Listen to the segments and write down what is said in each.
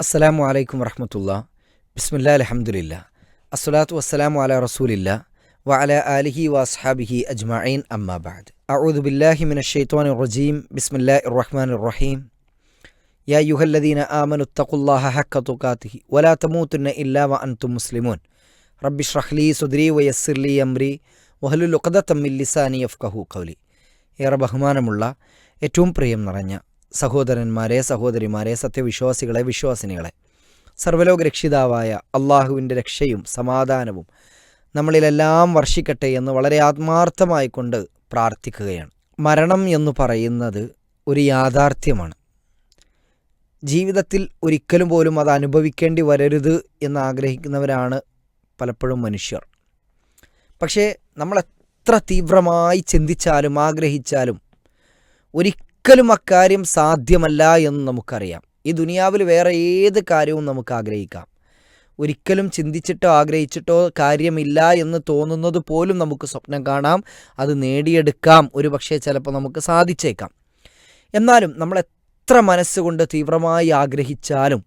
അസ്സലാമു അലൈക്കും വറഹമത്തുള്ള ബിസ്മില്ലാ അലഹമുല്ല അസ്സലാത്തു വസ്സലാമു അല റസൂലില്ല വഅല ആലിഹി വഅസ്ഹാബിഹി അജ്മഈൻ അമ്മാ ബഅദ് അഊദു ബില്ലാഹി മിനശ് ശൈത്വാനിർ റജീം ബിസ്മില്ലാഹിർ റഹ്മാനിർ റഹീം യാ അയ്യുഹല്ലദീന ആമനു തഖുല്ലാഹ ഹഖ തുഖാതിഹി വലാ തമൂതുന്ന ഇല്ലാ വഅൻതും മുസ്ലിമൂൻ റബ്ബി ഷ്റഹ് ലീ സുദ്രി വയസ്സിർ ലീ അംരി വഹലുൽ ഉഖദത്തം മിൻ ലിസാനി യഫ്ഖഹു ഖൗലി ഏറെ ബഹുമാനമുള്ള ഏറ്റവും പ്രിയം നിറഞ്ഞ സഹോദരന്മാരെ സഹോദരിമാരെ സത്യവിശ്വാസികളെ വിശ്വാസിനികളെ. സർവലോക രക്ഷിതാവായ അള്ളാഹുവിന്റെ രക്ഷയും സമാധാനവും നമ്മളിലെല്ലാം വർഷിക്കട്ടെ എന്ന് വളരെ ആത്മാർത്ഥമായി കൊണ്ട് പ്രാർത്ഥിക്കുകയാണ്. മരണം എന്ന് പറയുന്നത് ഒരു യാഥാർത്ഥ്യമാണ്. ജീവിതത്തിൽ ഒരിക്കലും പോലും അത് അനുഭവിക്കേണ്ടി വരരുത് എന്ന് ആഗ്രഹിക്കുന്നവരാണ് പലപ്പോഴും മനുഷ്യർ. പക്ഷേ നമ്മൾ എത്ര തീവ്രമായി ചിന്തിച്ചാലും ആഗ്രഹിച്ചാലും ഒരിക്കലും അക്കാര്യം സാധ്യമല്ല എന്ന് നമുക്കറിയാം. ഈ ദുനിയാവിൽ വേറെ ഏത് കാര്യവും നമുക്ക് ആഗ്രഹിക്കാം. ഒരിക്കലും ചിന്തിച്ചിട്ടോ ആഗ്രഹിച്ചിട്ടോ കാര്യമില്ല എന്ന് തോന്നുന്നത് പോലും നമുക്ക് സ്വപ്നം കാണാം. അത് നേടിയെടുക്കാം. ഒരു പക്ഷേ ചിലപ്പോൾ നമുക്ക് സാധിച്ചേക്കാം. എന്നാലും നമ്മൾ എത്ര മനസ്സുകൊണ്ട് തീവ്രമായി ആഗ്രഹിച്ചാലും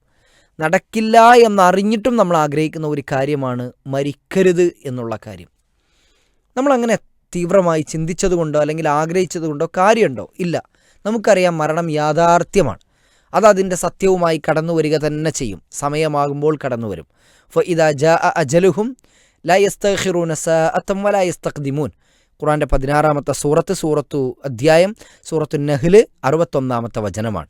നടക്കില്ല എന്നറിഞ്ഞിട്ടും നമ്മൾ ആഗ്രഹിക്കുന്ന ഒരു കാര്യമാണ് മരിക്കരുത് എന്നുള്ള കാര്യം. നമ്മളങ്ങനെ തീവ്രമായി ചിന്തിച്ചതുകൊണ്ടോ അല്ലെങ്കിൽ ആഗ്രഹിച്ചതുകൊണ്ടോ കാര്യമുണ്ടോ? ഇല്ല. നമുക്കറിയാം മരണം യാഥാർത്ഥ്യമാണ്. അത് അതിന്റെ സത്യവുമായി കടന്നു വരിക തന്നെ ചെയ്യും. സമയമാകുമ്പോൾ കടന്നു വരും ഫ ഇതാ ജ അജലുഹും ലയസ്തഖിറൂന സഅത്തം വലായസ്തഖ്ദിമൂൻ ഖുറാന്റെ പതിനാറാമത്തെ സൂറത്ത് സൂറത്തു അധ്യായം സൂറത്തു നഹ്ല് അറുപത്തൊന്നാമത്തെ വചനമാണ്.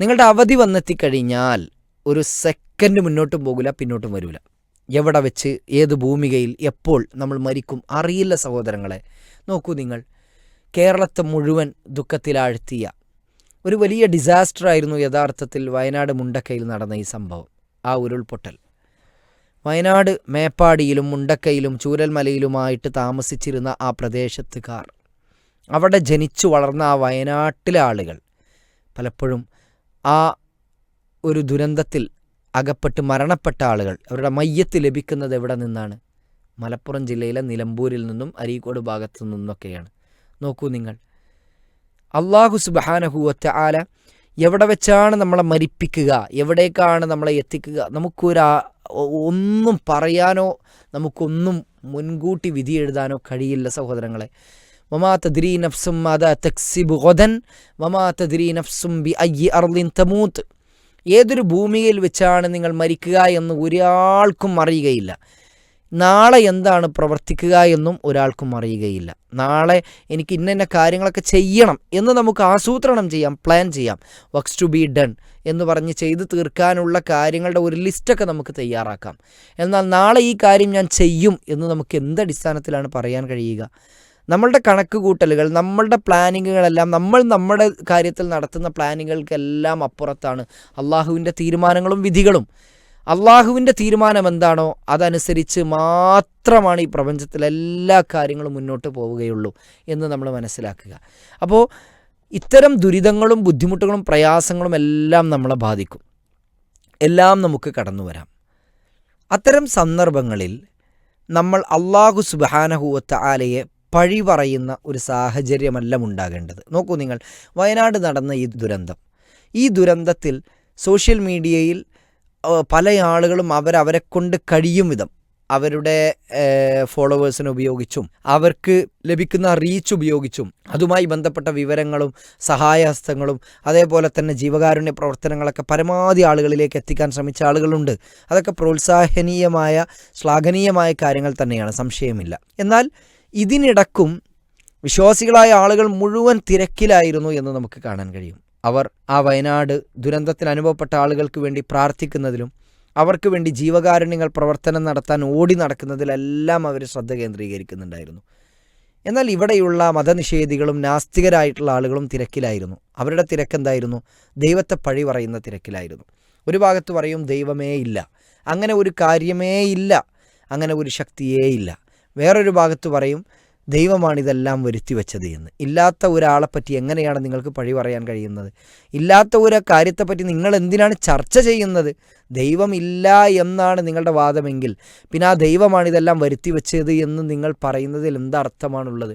നിങ്ങളുടെ അവധി വന്നെത്തിക്കഴിഞ്ഞാൽ ഒരു സെക്കൻഡ് മുന്നോട്ടും പോകില്ല പിന്നോട്ടും വരില്ല എവിടെ വെച്ച് ഏത് ഭൂമികയിൽ എപ്പോൾ നമ്മൾ മരിക്കും അറിയില്ല സഹോദരങ്ങളെ. നോക്കൂ നിങ്ങൾ. കേരളത്തെ മുഴുവൻ ദുഃഖത്തിലാഴ്ത്തിയ ഒരു വലിയ ഡിസാസ്റ്റർ ആയിരുന്നു യഥാർത്ഥത്തിൽ വയനാട് മുണ്ടക്കയിൽ നടന്ന ഈ സംഭവം. ആ ഉരുൾപൊട്ടൽ. വയനാട് മേപ്പാടിയിലും മുണ്ടക്കയിലും ചൂരൽമലയിലുമായിട്ട് താമസിച്ചിരുന്ന ആ പ്രദേശത്തുകാർ അവിടെ ജനിച്ചു വളർന്ന ആ വയനാട്ടിലെ ആളുകൾ പലപ്പോഴും ആ ഒരു ദുരന്തത്തിൽ അകപ്പെട്ട് മരണപ്പെട്ട ആളുകൾ അവരുടെ മയ്യത്ത് ലഭിക്കുന്നത് എവിടെ നിന്നാണ്? മലപ്പുറം ജില്ലയിലെ നിലമ്പൂരിൽ നിന്നും അരീക്കോട് ഭാഗത്തു നിന്നൊക്കെയാണ്. നോക്കൂ നിങ്ങൾ. അള്ളാഹു സുബാനഹുവറ്റ ആല എവിടെ വെച്ചാണ് നമ്മളെ മരിപ്പിക്കുക? എവിടേക്കാണ് നമ്മളെ എത്തിക്കുക? നമുക്കൊരു ഒന്നും പറയാനോ നമുക്കൊന്നും മുൻകൂട്ടി വിധി എഴുതാനോ കഴിയില്ല സഹോദരങ്ങളെ. വമാ തദ്രീ നഫ്സും അത തക്സിബ് ഗൊദൻ വമാ തദ്രീ നഫ്സും ബി അയ്യി അർലിൻ തമൂത്ത്. ഏതൊരു ഭൂമിയിൽ വെച്ചാണ് നിങ്ങൾ മരിക്കുക എന്ന് ഒരാൾക്കും അറിയുകയില്ല. നാളെ എന്താണ് പ്രവർത്തിക്കുക എന്നും ഒരാൾക്കും അറിയുകയില്ല. നാളെ എനിക്ക് ഇന്ന ഇന്ന കാര്യങ്ങളൊക്കെ ചെയ്യണം എന്ന് നമുക്ക് ആസൂത്രണം ചെയ്യാം പ്ലാൻ ചെയ്യാം. വർക്ക്സ് ടു ബി ഡൺ എന്ന് പറഞ്ഞ് ചെയ്തു തീർക്കാനുള്ള കാര്യങ്ങളുടെ ഒരു ലിസ്റ്റൊക്കെ നമുക്ക് തയ്യാറാക്കാം. എന്നാൽ നാളെ ഈ കാര്യം ഞാൻ ചെയ്യും എന്ന് നമുക്ക് എന്ത് അടിസ്ഥാനത്തിലാണ് പറയാൻ കഴിയുക? നമ്മളുടെ കണക്ക് കൂട്ടലുകൾ നമ്മളുടെ പ്ലാനിങ്ങുകളെല്ലാം നമ്മൾ നമ്മുടെ കാര്യത്തിൽ നടത്തുന്ന പ്ലാനിങ്ങുകൾക്കെല്ലാം അപ്പുറത്താണ്. അള്ളാഹുവിന്റെ തീരുമാനങ്ങളും വിധികളും. അള്ളാഹുവിന്റെ തീരുമാനം എന്താണോ അതനുസരിച്ച് മാത്രമാണ് ഈ പ്രപഞ്ചത്തിലെ എല്ലാ കാര്യങ്ങളും മുന്നോട്ട് പോവുകയുള്ളൂ എന്ന് നമ്മൾ മനസ്സിലാക്കുക. അപ്പോൾ ഇത്തരം ദുരിതങ്ങളും ബുദ്ധിമുട്ടുകളും പ്രയാസങ്ങളും എല്ലാം നമ്മളെ ബാധിക്കും. എല്ലാം നമുക്ക് കടന്നു വരാം. അത്തരം സന്ദർഭങ്ങളിൽ നമ്മൾ അള്ളാഹു സുബാനഹുവത്ത ആലയെ പഴി പറയുന്ന ഒരു സാഹചര്യമല്ല ഉണ്ടാകേണ്ടത്. നോക്കൂ നിങ്ങൾ വയനാട് നടന്ന ഈ ദുരന്തം. ഈ ദുരന്തത്തിൽ സോഷ്യൽ മീഡിയയിൽ പല ആളുകളും അവരവരെ കൊണ്ട് കഴിയും വിധം. അവരുടെ ഫോളോവേഴ്സിനെ ഉപയോഗിച്ചും അവർക്ക് ലഭിക്കുന്ന റീച്ച് ഉപയോഗിച്ചും അതുമായി ബന്ധപ്പെട്ട വിവരങ്ങളും സഹായഹസ്തങ്ങളും അതേപോലെ തന്നെ ജീവകാരുണ്യ പ്രവർത്തനങ്ങളൊക്കെ പരമാവധി ആളുകളിലേക്ക് എത്തിക്കാൻ ശ്രമിച്ച ആളുകളുണ്ട്. അതൊക്കെ പ്രോത്സാഹനീയമായ ശ്ലാഘനീയമായ കാര്യങ്ങൾ തന്നെയാണ് സംശയമില്ല. എന്നാൽ ഇതിനിടക്കും വിശ്വാസികളായ ആളുകൾ മുഴുവൻ തിരക്കിലായിരുന്നു എന്ന് നമുക്ക് കാണാൻ കഴിയും. അവർ ആ വയനാട് ദുരന്തത്തിൽ അനുഭവപ്പെട്ട ആളുകൾക്ക് വേണ്ടി പ്രാർത്ഥിക്കുന്നതിലും അവർക്ക് വേണ്ടി ജീവകാരുണ്യങ്ങൾ പ്രവർത്തനം നടത്താൻ ഓടി നടക്കുന്നതിലെല്ലാം അവർ ശ്രദ്ധ കേന്ദ്രീകരിക്കുന്നുണ്ടായിരുന്നു. എന്നാൽ ഇവിടെയുള്ള മതനിഷേധികളും നാസ്തികരായിട്ടുള്ള ആളുകളും തിരക്കിലായിരുന്നു. അവരുടെ തിരക്കെന്തായിരുന്നു? ദൈവത്തെ പഴി പറയുന്ന തിരക്കിലായിരുന്നു. ഒരു ഭാഗത്ത് പറയും ദൈവമേ ഇല്ല. അങ്ങനെ ഒരു കാര്യമേ ഇല്ല. അങ്ങനെ ഒരു ശക്തിയേ ഇല്ല. വേറൊരു ഭാഗത്ത് പറയും ദൈവമാണ് ഇതെല്ലാം വരുത്തി വെച്ചത് എന്ന്. ഇല്ലാത്ത ഒരാളെപ്പറ്റി എങ്ങനെയാണ് നിങ്ങൾക്ക് പഴി പറയാൻ കഴിയുന്നത്? ഇല്ലാത്ത ഒരു കാര്യത്തെപ്പറ്റി നിങ്ങൾ എന്തിനാണ് ചർച്ച ചെയ്യുന്നത്? ദൈവമില്ല എന്നാണ് നിങ്ങളുടെ വാദമെങ്കിൽ പിന്നെ ആ ദൈവമാണ് ഇതെല്ലാം വരുത്തി വെച്ചത് എന്ന് നിങ്ങൾ പറയുന്നതിൽ എന്തർത്ഥമാണുള്ളത്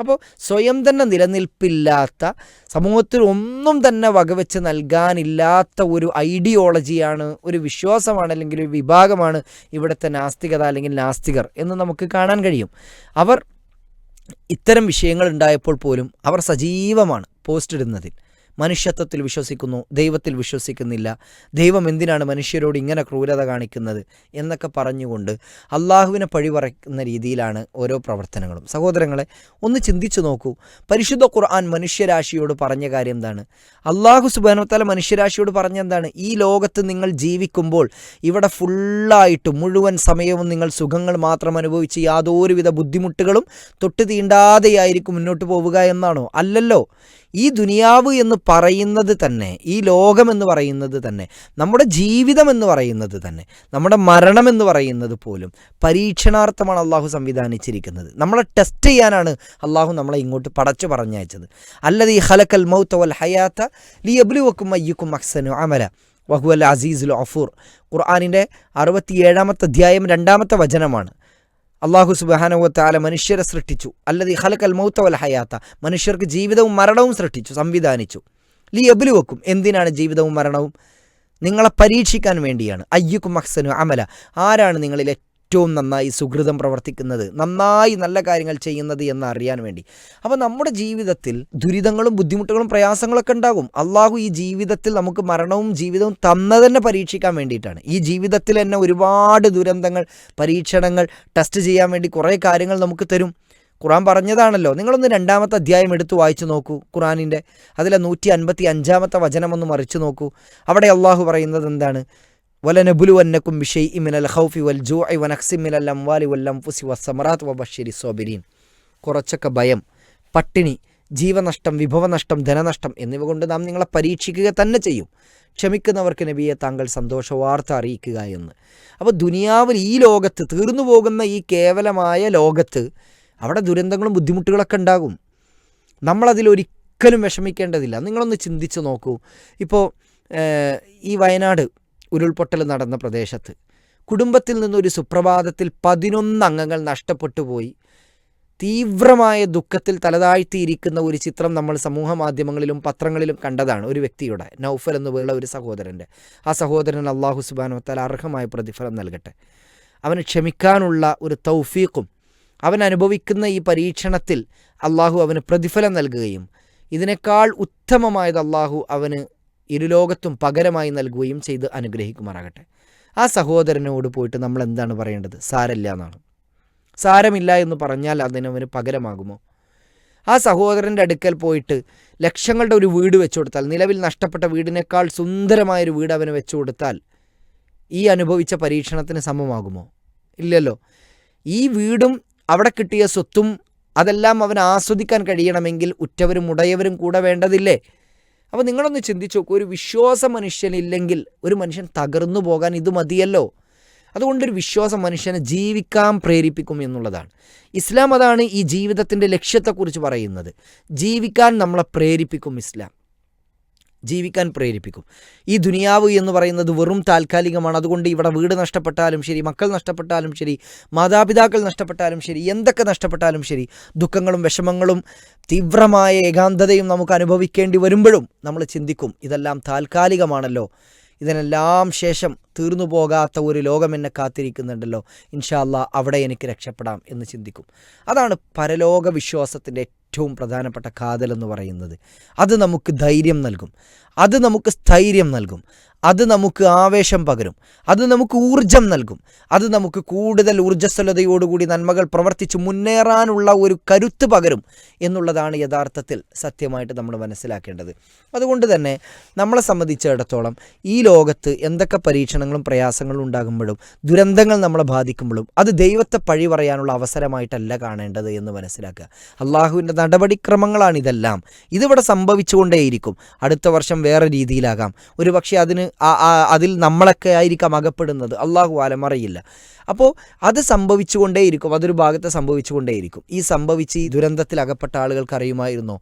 അപ്പോൾ സ്വയം തന്നെ നിലനിൽപ്പില്ലാത്ത സമൂഹത്തിൽ ഒന്നും തന്നെ വകവെച്ച് നൽകാനില്ലാത്ത ഒരു ഐഡിയോളജിയാണ് ഒരു വിശ്വാസമാണ് അല്ലെങ്കിൽ ഒരു വിഭാഗമാണ് ഇവിടുത്തെ നാസ്തികത അല്ലെങ്കിൽ നാസ്തികർ എന്ന് നമുക്ക് കാണാൻ കഴിയും. അവർ ഇത്തരം വിഷയങ്ങൾ ഉണ്ടായപ്പോൾ പോലും അവർ സജീവമാണ് പോസ്റ്റ് ഇടുന്നതിൽ മനുഷ്യത്വത്തിൽ വിശ്വസിക്കുന്നു ദൈവത്തിൽ വിശ്വസിക്കുന്നില്ല. ദൈവം എന്തിനാണ് മനുഷ്യരോട് ഇങ്ങനെ ക്രൂരത കാണിക്കുന്നത് എന്നൊക്കെ പറഞ്ഞുകൊണ്ട് അള്ളാഹുവിനെ പഴി പറയുന്ന രീതിയിലാണ് ഓരോ പ്രവർത്തനങ്ങളും. സഹോദരങ്ങളെ ഒന്ന് ചിന്തിച്ചു നോക്കൂ. പരിശുദ്ധ ഖുർആൻ മനുഷ്യരാശിയോട് പറഞ്ഞ കാര്യം എന്താണ്? അള്ളാഹു സുബാനോത്താല മനുഷ്യരാശിയോട് പറഞ്ഞ എന്താണ്? ഈ ലോകത്ത് നിങ്ങൾ ജീവിക്കുമ്പോൾ ഇവിടെ ഫുള്ളായിട്ട് മുഴുവൻ സമയവും നിങ്ങൾ സുഖങ്ങൾ മാത്രം അനുഭവിച്ച് യാതൊരുവിധ ബുദ്ധിമുട്ടുകളും തൊട്ട് തീണ്ടാതെയായിരിക്കും മുന്നോട്ട് പോവുക എന്നാണോ? അല്ലല്ലോ. ഈ ദുനിയാവ് എന്ന് പറയുന്നത് തന്നെ ഈ ലോകം എന്ന് പറയുന്നത് തന്നെ നമ്മുടെ ജീവിതം എന്ന് പറയുന്നത് തന്നെ നമ്മുടെ മരണം എന്ന് പറയുന്നത് പോലും പരീക്ഷണാർത്ഥമാണ് അള്ളാഹു സംവിധാനിച്ചിരിക്കുന്നത്. നമ്മളെ ടെസ്റ്റ് ചെയ്യാനാണ് അള്ളാഹു നമ്മളെ ഇങ്ങോട്ട് പടച്ചു പറഞ്ഞയച്ചത്. അല്ലത് ഈ ഹലക്കൽ മൗത്ത് വൽ ഹയാത്ത ലി അബ്ലുവക്കും അയ്യക്കും അക്സനു അമല. വഹുവൽ അസീസുൽ അഫൂർ ഖുർആാനിന്റെ അറുപത്തിയേഴാമത്തെ അധ്യായം രണ്ടാമത്തെ വചനമാണ്. അള്ളാഹു സുബാനവത്താല മനുഷ്യരെ സൃഷ്ടിച്ചു. അല്ലത് ഹലക്കൽ മൗത്ത വൽ ഹയാത്ത മനുഷ്യർക്ക് ജീവിതവും മരണവും സൃഷ്ടിച്ചു സംവിധാനിച്ചു. ലീ വെക്കും. എന്തിനാണ് ജീവിതവും മരണവും? നിങ്ങളെ പരീക്ഷിക്കാൻ വേണ്ടിയാണ്. അയ്യുക്കും അഹ്സനു അമല. ആരാണ് നിങ്ങളിൽ ഏറ്റവും നന്നായി സുഹൃതം പ്രവർത്തിക്കുന്നത്? നന്നായി നല്ല കാര്യങ്ങൾ ചെയ്യുന്നത് എന്ന് അറിയാൻ വേണ്ടി. അപ്പോൾ നമ്മുടെ ജീവിതത്തിൽ ദുരിതങ്ങളും ബുദ്ധിമുട്ടുകളും പ്രയാസങ്ങളൊക്കെ ഉണ്ടാകും. അള്ളാഹു ഈ ജീവിതത്തിൽ നമുക്ക് മരണവും ജീവിതവും തന്നതന്നെ പരീക്ഷിക്കാൻ വേണ്ടിയിട്ടാണ്. ഈ ജീവിതത്തിൽ തന്നെ ഒരുപാട് ദുരന്തങ്ങൾ പരീക്ഷണങ്ങൾ ടെസ്റ്റ് ചെയ്യാൻ വേണ്ടി കുറേ കാര്യങ്ങൾ നമുക്ക് തരും. ഖുറാൻ പറഞ്ഞതാണല്ലോ. നിങ്ങളൊന്ന് രണ്ടാമത്തെ അധ്യായം എടുത്ത് വായിച്ചു നോക്കൂ ഖുറാനിന്റെ അതിലെ നൂറ്റി അൻപത്തി അഞ്ചാമത്തെ വചനമൊന്ന് മറിച്ചു നോക്കൂ. അവിടെ അള്ളാഹു പറയുന്നത് എന്താണ്? വലനബുലുവന്നക്കും ബിഷൈ ഇമിനൽ ഹൗഫി വൽ ജോ ഐ വനക്സിമിനൽ അംവാലി വല്ലം ഫുസി വസമറാത്ത് വബഷരി സോബിരീൻ. കുറച്ചൊക്കെ ഭയം പട്ടിണി ജീവനഷ്ടം വിഭവനഷ്ടം ധനനഷ്ടം എന്നിവ കൊണ്ട് നാം നിങ്ങളെ പരീക്ഷിക്കുക തന്നെ ചെയ്യും. ക്ഷമിക്കുന്നവർക്ക് നബിയെ താങ്കൾ സന്തോഷവാർത്ത അറിയിക്കുക എന്ന്. അപ്പോൾ ദുനിയാവിൽ ഈ ലോകത്ത് തീർന്നു പോകുന്ന ഈ കേവലമായ ലോകത്ത് അവിടെ ദുരന്തങ്ങളും ബുദ്ധിമുട്ടുകളൊക്കെ ഉണ്ടാകും. നമ്മളതിലൊരിക്കലും വിഷമിക്കേണ്ടതില്ല. നിങ്ങളൊന്ന് ചിന്തിച്ച് നോക്കൂ. ഇപ്പോൾ ഈ വയനാട് ഉരുൾപൊട്ടൽ നടന്ന പ്രദേശത്ത് കുടുംബത്തിൽ നിന്നൊരു സുപ്രഭാതത്തിൽ പതിനൊന്ന് അംഗങ്ങൾ നഷ്ടപ്പെട്ടു പോയി. തീവ്രമായ ദുഃഖത്തിൽ തലതാഴ്ത്തിയിരിക്കുന്ന ഒരു ചിത്രം നമ്മൾ സമൂഹ മാധ്യമങ്ങളിലും പത്രങ്ങളിലും കണ്ടതാണ്. ഒരു വ്യക്തിയുടെ നൗഫൽ എന്ന് പേരുള്ള ഒരു സഹോദരന്റെ. ആ സഹോദരൻ അള്ളാഹു സുബാനുവത്താൽ അർഹമായ പ്രതിഫലം നൽകട്ടെ. അവന് ക്ഷമിക്കാനുള്ള ഒരു തൗഫീഖും അവൻ അനുഭവിക്കുന്ന ഈ പരീക്ഷണത്തിൽ അള്ളാഹു അവന് പ്രതിഫലം നൽകുകയും ഇതിനേക്കാൾ ഉത്തമമായത് അള്ളാഹു അവന് ഇരുലോകത്തും പകരമായി നൽകുകയും ചെയ്ത് അനുഗ്രഹിക്കുമാറാകട്ടെ. ആ സഹോദരനോട് പോയിട്ട് നമ്മൾ എന്താണ് പറയേണ്ടത്? സാരമില്ല എന്നാണ്. സാരമില്ല എന്ന് പറഞ്ഞാൽ അതിനവന് പകരമാകുമോ? ആ സഹോദരന്റെ അടുക്കൽ പോയിട്ട് ലക്ഷങ്ങളുടെ ഒരു വീട് വെച്ചു കൊടുത്താൽ നിലവിൽ നഷ്ടപ്പെട്ട വീടിനേക്കാൾ സുന്ദരമായൊരു വീട് അവന് വെച്ചു കൊടുത്താൽ ഈ അനുഭവിച്ച പരീക്ഷണത്തിന് സമമാകുമോ? ഇല്ലല്ലോ. ഈ വീടും അവിടെ കിട്ടിയ സ്വത്തും അതെല്ലാം അവൻ ആസ്വദിക്കാൻ കഴിയണമെങ്കിൽ ഉറ്റവരും ഉടയവരും കൂടെ വേണ്ടതില്ലേ? അപ്പോൾ നിങ്ങളൊന്ന് ചിന്തിച്ചു നോക്കൂ ഒരു വിശ്വാസ മനുഷ്യനില്ലെങ്കിൽ ഒരു മനുഷ്യൻ തകർന്നു പോകാൻ ഇത് മതിയല്ലോ? അതുകൊണ്ടൊരു വിശ്വാസം മനുഷ്യനെ ജീവിക്കാൻ പ്രേരിപ്പിക്കും എന്നുള്ളതാണ്. ഇസ്ലാം അതാണ് ഈ ജീവിതത്തിന്റെ ലക്ഷ്യത്തെക്കുറിച്ച് പറയുന്നത്. ജീവിക്കാൻ നമ്മളെ പ്രേരിപ്പിക്കും ഇസ്ലാം. ജീവിക്കാൻ പ്രേരിപ്പിക്കും. ഈ ദുനിയാവ് എന്ന് പറയുന്നത് വെറും താൽക്കാലികമാണ്. അതുകൊണ്ട് ഇവിടെ വീട് നഷ്ടപ്പെട്ടാലും ശരി മക്കൾ നഷ്ടപ്പെട്ടാലും ശരി മാതാപിതാക്കൾ നഷ്ടപ്പെട്ടാലും ശരി എന്തൊക്കെ നഷ്ടപ്പെട്ടാലും ശരി ദുഃഖങ്ങളും വിഷമങ്ങളും തീവ്രമായ ഏകാന്തതയും നമുക്ക് അനുഭവിക്കേണ്ടി വരുമ്പോഴും നമ്മൾ ചിന്തിക്കും ഇതെല്ലാം താൽക്കാലികമാണല്ലോ. ഇതിനെല്ലാം ശേഷം തീർന്നു പോകാത്ത ഒരു ലോകം എന്നെ കാത്തിരിക്കുന്നുണ്ടല്ലോ. ഇൻഷാല്ല അവിടെ എനിക്ക് രക്ഷപ്പെടാം എന്ന് ചിന്തിക്കും. അതാണ് പരലോക വിശ്വാസത്തിന്റെ ഏറ്റവും പ്രധാനപ്പെട്ട കാതൽ എന്ന് പറയുന്നത്. അത് നമുക്ക് ധൈര്യം നൽകും. അത് നമുക്ക് സ്ഥൈര്യം നൽകും. അത് നമുക്ക് ആവേശം പകരും. അത് നമുക്ക് ഊർജം നൽകും. അത് നമുക്ക് കൂടുതൽ ഊർജസ്വലതയോടുകൂടി നന്മകൾ പ്രവർത്തിച്ച് മുന്നേറാനുള്ള ഒരു കരുത്ത് പകരും എന്നുള്ളതാണ് യഥാർത്ഥത്തിൽ സത്യമായിട്ട് നമ്മൾ മനസ്സിലാക്കേണ്ടത്. അതുകൊണ്ട് തന്നെ നമ്മളെ സംബന്ധിച്ചിടത്തോളം ഈ ലോകത്ത് എന്തൊക്കെ പരീക്ഷണങ്ങളും പ്രയാസങ്ങളും ഉണ്ടാകുമ്പോഴും ദുരന്തങ്ങൾ നമ്മളെ ബാധിക്കുമ്പോഴും അത് ദൈവത്തെ പഴി പറയാനുള്ള അവസരമായിട്ടല്ല കാണേണ്ടത് എന്ന് മനസ്സിലാക്കുക. അള്ളാഹുവിന്റെ നടപടിക്രമങ്ങളാണ് ഇതെല്ലാം ഇതിവിടെ സംഭവിച്ചുകൊണ്ടേയിരിക്കും. അടുത്ത വർഷം വേറെ രീതിയിലാകാം. ഒരു പക്ഷേ അതിന് അതിൽ നമ്മളൊക്കെ ആയിരിക്കാം അകപ്പെടുന്നത്. അള്ളാഹു ആലം അറിയില്ല. അപ്പോൾ അത് സംഭവിച്ചുകൊണ്ടേയിരിക്കും. അതൊരു ഭാഗത്ത് സംഭവിച്ചുകൊണ്ടേയിരിക്കും. ഈ സംഭവിച്ച് ഈ ദുരന്തത്തിൽ അകപ്പെട്ട ആളുകൾക്ക് അറിയുമായിരുന്നോ?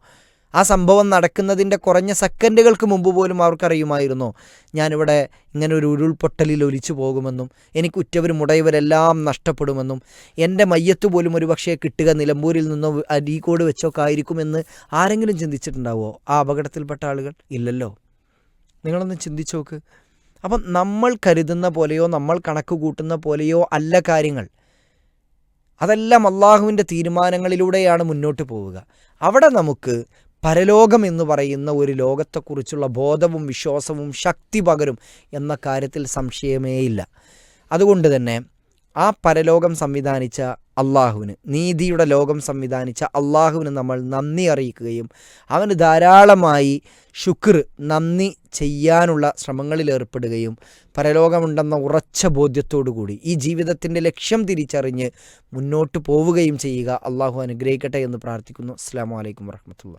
ആ സംഭവം നടക്കുന്നതിന്റെ കുറഞ്ഞ സെക്കൻഡുകൾക്ക് മുമ്പ് പോലും അവർക്കറിയുമായിരുന്നോ ഞാനിവിടെ ഇങ്ങനെ ഒരു ഉരുൾപൊട്ടലിൽ ഒലിച്ചു പോകുമെന്നും എനിക്ക് ഉറ്റവരും ഉടയവരെല്ലാം നഷ്ടപ്പെടുമെന്നും എന്റെ മയ്യത്ത് പോലും ഒരു പക്ഷേ കിട്ടുക നിലമ്പൂരിൽ നിന്നോ അരീക്കോട് വെച്ചൊക്കെ ആയിരിക്കുമെന്ന് ആരെങ്കിലും ചിന്തിച്ചിട്ടുണ്ടാവോ? ആ അപകടത്തിൽപ്പെട്ട ആളുകൾ ഇല്ലല്ലോ. നിങ്ങളൊന്ന് ചിന്തിച്ചു നോക്ക്. അപ്പം നമ്മൾ കരുതുന്ന പോലെയോ നമ്മൾ കണക്ക് കൂട്ടുന്ന പോലെയോ അല്ല കാര്യങ്ങൾ. അതെല്ലാം അള്ളാഹുവിന്റെ തീരുമാനങ്ങളിലൂടെയാണ് മുന്നോട്ട് പോവുക. അവിടെ നമുക്ക് പരലോകം എന്ന് പറയുന്ന ഒരു ലോകത്തെക്കുറിച്ചുള്ള ബോധവും വിശ്വാസവും ശക്തി പകരും എന്ന കാര്യത്തിൽ സംശയമേയില്ല. അതുകൊണ്ട് തന്നെ ആ പരലോകം സംവിധാനിച്ച അള്ളാഹുവിന് നീതിയുടെ ലോകം സംവിധാനിച്ച അള്ളാഹുവിന് നമ്മൾ നന്ദി അറിയിക്കുകയും അവന് ധാരാളമായി ശുക്ർ നന്ദി ചെയ്യാനുള്ള ശ്രമങ്ങളിൽ ഏർപ്പെടുകയും പരലോകമുണ്ടെന്ന ഉറച്ച കൂടി ഈ ജീവിതത്തിന്റെ ലക്ഷ്യം തിരിച്ചറിഞ്ഞ് മുന്നോട്ട് പോവുകയും ചെയ്യുക അള്ളാഹു അനുഗ്രഹിക്കട്ടെ എന്ന് പ്രാർത്ഥിക്കുന്നു. അസ്സാം വലൈക്കും വർഹമത്തുള്ള